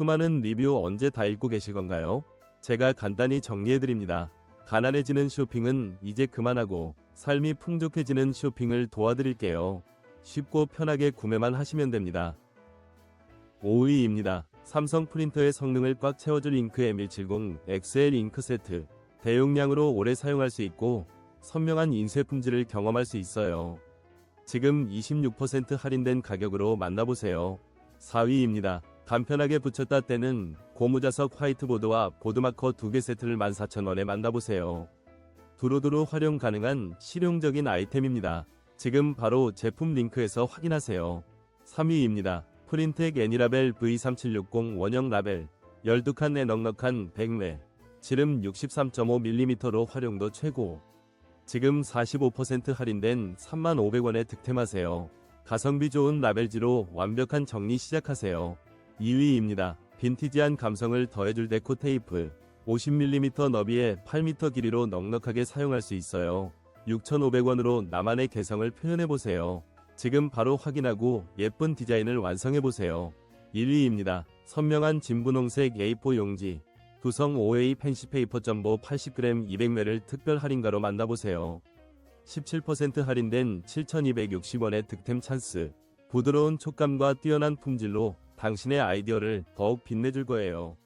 수많은 리뷰 언제 다 읽고 계실 건가요? 제가 간단히 정리해드립니다. 가난해지는 쇼핑은 이제 그만하고 삶이 풍족해지는 쇼핑을 도와드릴게요. 쉽고 편하게 구매만 하시면 됩니다. 5위입니다. 삼성 프린터의 성능을 꽉 채워줄 잉크 M170 XL 잉크 세트. 대용량으로 오래 사용할 수 있고 선명한 인쇄 품질을 경험할 수 있어요. 지금 26% 할인된 가격으로 만나보세요. 4위입니다. 간편하게 붙였다 떼는 고무자석 화이트보드와 보드마커 2개 세트를 14,000원에 만나보세요. 두루두루 활용 가능한 실용적인 아이템입니다. 지금 바로 제품 링크에서 확인하세요. 3위입니다. 프린텍 애니라벨 V3760 원형 라벨 12칸 내 넉넉한 100매 지름 63.5mm로 활용도 최고 지금 45% 할인된 3500원에 득템하세요. 가성비 좋은 라벨지로 완벽한 정리 시작하세요. 2위입니다. 빈티지한 감성을 더해줄 데코 테이프 50mm 너비에 8m 길이로 넉넉하게 사용할 수 있어요. 6,500원으로 나만의 개성을 표현해보세요. 지금 바로 확인하고 예쁜 디자인을 완성해보세요. 1위입니다. 선명한 진분홍색 A4 용지 두성 OA 펜시페이퍼 점보 80g 200ml 특별 할인가로 만나보세요. 17% 할인된 7,260원의 득템 찬스. 부드러운 촉감과 뛰어난 품질로 당신의 아이디어를 더욱 빛내줄 거예요.